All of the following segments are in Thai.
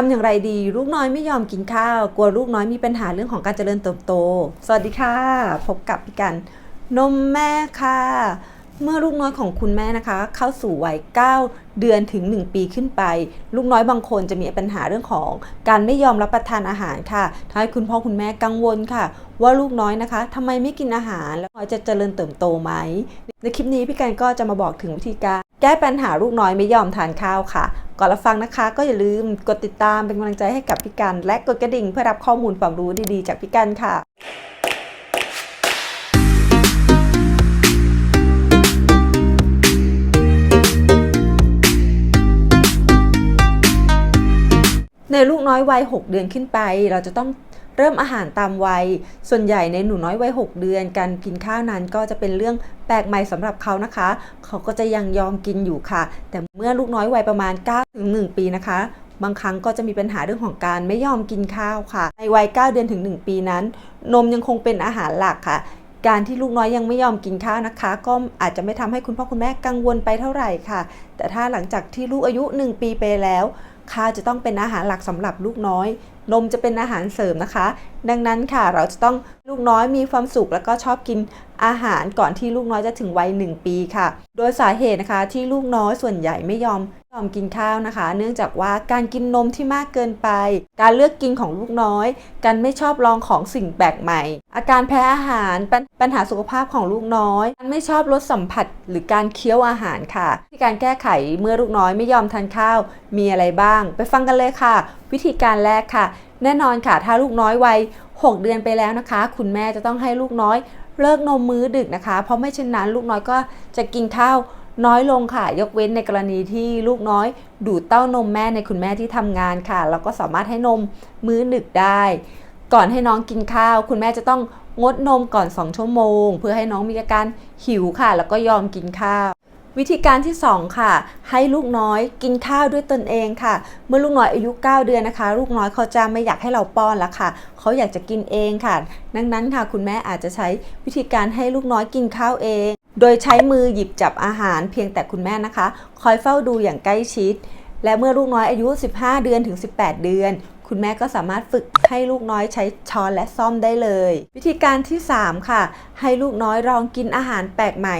ทำอย่างไรดี ลูกน้อยไม่ยอมกินข้าว กลัวลูกน้อยมีปัญหาเรื่องของการเจริญเติบโต สวัสดีค่ะ พบกับพี่กัน นมแม่ค่ะ เมื่อลูกน้อยของคุณแม่นะคะ เข้าสู่วัย 9 เดือนถึง 1 ปีขึ้นไป ลูกน้อยบางคนจะมีปัญหาเรื่องของการไม่ยอมรับประทานอาหารค่ะทำให้คุณพ่อคุณแม่กังวลค่ะ ว่าลูกน้อยนะคะทำไมไม่กินอาหารแล้วจะเจริญเติบโตไหมในคลิปนี้พี่กันก็จะมาบอกถึงวิธีการ แก้ปัญหาลูกน้อยไม่ยอมทานข้าวค่ะ ก่อนรับฟังนะคะ ก็อย่าลืมกดติดตามเป็นกำลังใจให้กับพี่กัน และกดกระดิ่งเพื่อรับข้อมูลความรู้ดีๆ จากพี่กันค่ะ อยวัย 6 เดือนขึ้นไป เราจะต้องเริ่มอาหารตามวัย ส่วนใหญ่ในหนูน้อยวัย 6 เดือน การกินข้าวนั้นก็จะเป็นเรื่องแปลกใหม่สำหรับเขานะคะ เขาก็จะยังยอมกินอยู่ค่ะ แต่เมื่อลูกน้อยวัยประมาณ9ถึง1ปีนะคะ บางครั้งก็จะมีปัญหาเรื่องของการไม่ยอมกินข้าวค่ะ ในวัย 9 เดือนถึง 1 ปีนั้น นมยังคงเป็นอาหารหลักค่ะการที่ลูกน้อยยังไม่ยอมกินข้าวนะคะ ก็อาจจะไม่ทำให้คุณพ่อคุณแม่กังวลไปเท่าไหร่ค่ะ แต่ถ้าหลังจากที่ลูกอายุ 1 ปีไปแล้ว ข้าวจะต้องเป็นอาหารหลักสำหรับลูกน้อย นมจะเป็นอาหารเสริมนะคะ ดังนั้นค่ะเราจะต้องลูกน้อยมีความสุขแล้วก็ชอบกิน อาหารก่อนที่ลูกน้อยจะถึงวัย 1 ปีค่ะ โดยสาเหตุนะคะที่ลูกน้อยส่วนใหญ่ไม่ยอมยอมกินข้าวนะคะ เนื่องจากว่าการกินนมที่มากเกินไป การเลือกกินของลูกน้อย การไม่ชอบลองของสิ่งแปลกใหม่ อาการแพ้อาหารปัญปัญหาสุขภาพของลูกน้อยการไม่ชอบรสสัมผัส หรือการเคี้ยวอาหารค่ะ ที่การแก้ไขเมื่อลูกน้อยไม่ยอมทานข้าวมีอะไรบ้าง ไปฟังกันเลยค่ะ วิธีการแรกค่ะ แน่นอนค่ะ ถ้าลูกน้อยวัย 6 เดือนไปแล้วนะคะ คุณแม่จะต้องให้ลูกน้อยเลิกนมมื้อดึกนะคะ เพราะไม่เช่นนั้นลูกน้อยก็จะกินข้าวน้อยลงค่ะ ยกเว้นในกรณีที่ลูกน้อย ดูดเต้านมแม่ในคุณแม่ที่ทำงานค่ะ แล้วก็สามารถให้นมมื้อดึกได้ ก่อนให้น้องกินข้าว คุณแม่จะต้องงดนมก่อน 2 ชั่วโมง เพื่อให้น้องมีอาการหิวค่ะ แล้วก็ยอมกินข้าว วิธีการที่ 2 ค่ะ ให้ลูกน้อยกินข้าวด้วยตนเองค่ะ เมื่อลูกน้อยอายุ 9 เดือนนะคะ ลูกน้อยเขาจะไม่อยากให้เราป้อนล้วค่ะเขาอยากจะกินเองค่ะ ดังนั้นค่ะ คุณแม่อาจจะใช้วิธีการให้ลูกน้อยกินข้าวเอง โดยใช้มือหยิบจับอาหาร เพียงแต่คุณแม่นะคะ คอยเฝ้าดูอย่างใกล้ชิด และเมื่อลูกน้อยอายุ 15 เดือนถึง 18 เดือนคุณแม่ก็สามารถฝึกให้ลูกน้อยใช้ช้อนและซ่อมได้เลย วิธีการที่ 3 ค่ะ ให้ลูกน้อยลองกินอาหารแปลกใหม่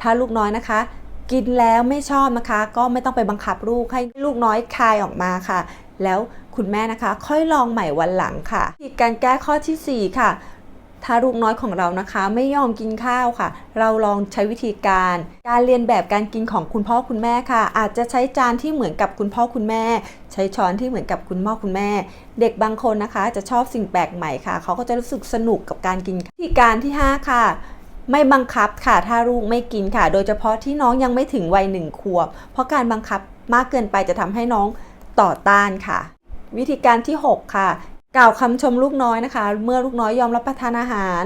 ถ้าลูกน้อยนะคะ กินแล้วไม่ชอบนะคะ ก็ไม่ต้องไปบังคับลูกให้ลูกน้อยคายออกมาค่ะ แล้วคุณแม่นะคะ ค่อยลองใหม่วันหลังค่ะวิธีการแก้ข้อทีสี่ 4 ค่ะถ้าลูกน้อยของเรานะคะไม่ยอมกินข้าวค่ะ เราลองใช้วิธีการ การเรียนแบบการกินของคุณพ่อคุณแม่ค่ะ อาจจะใช้จานที่เหมือนกับคุณพ่อคุณแม่ ใช้ช้อนที่เหมือนกับคุณพ่อคุณแม่ เด็กบางคนนะคะ จะชอบสิ่งแปลกใหม่ค่ะ เขาก็จะรู้สึกสนุกกับการกินวิธีการที่ 5 ค่ะ ไม่บังคับค่ะ ถ้าลูกไม่กินค่ะ โดยเฉพาะที่น้องยังไม่ถึงวัยหนึ่งขวบ เพราะการบังคับมากเกินไปจะทำให้น้องต่อต้านค่ะ วิธีการที่ 6 ค่ะ กล่าวคำชมลูกน้อยนะคะ เมื่อลูกน้อยยอมรับประทานอาหาร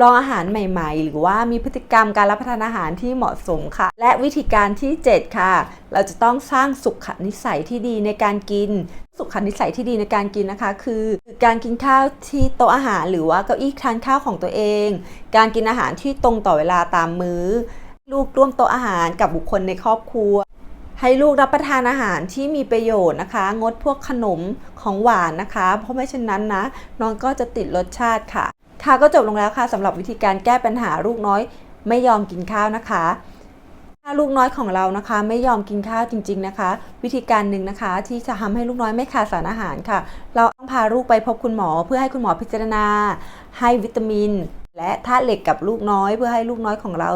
ลองอาหารใหม่ ๆ หรือว่ามีพฤติกรรมการรับประทานอาหารที่เหมาะสมค่ะ และวิธีการที่ 7 ค่ะ เราจะต้องสร้างสุขนิสัยที่ดีในการกิน สุขนิสัยที่ดีในการกินนะคะ คือการกินข้าวที่โต๊ะอาหาร หรือว่าเก้าอี้ทานข้าวของตัวเอง การกินอาหารที่ตรงต่อเวลาตามมื้อ ลูกร่วมโต๊ะอาหารกับบุคคลในครอบครัว ให้ลูกรับประทานอาหารที่มีประโยชน์นะคะ งดพวกขนมของหวานนะคะ เพราะไม่เช่นนั้นนะน้องก็จะติดรสชาติค่ะ ค่ะก็จบลงแล้วค่ะสำหรับวิธีการแก้ปัญหาลูกน้อยไม่ยอมกินข้าวนะคะ ถ้าลูกน้อยของเรานะคะ ไม่ยอมกินข้าวจริง ๆนะคะ วิธีการหนึ่งนะคะ ที่จะทำให้ลูกน้อยไม่ขาดสารอาหารค่ะ เราต้องพาลูกไปพบคุณหมอ เพื่อให้คุณหมอพิจารณา ให้วิตามิน และธาตุเหล็กกับลูกน้อย เพื่อให้ลูกน้อยของเรา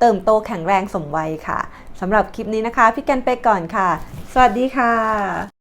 เติมโตแข็งแรงสมวัยค่ะสำหรับคลิปนี้นะคะ พี่กันไปก่อนค่ะ สวัสดีค่ะ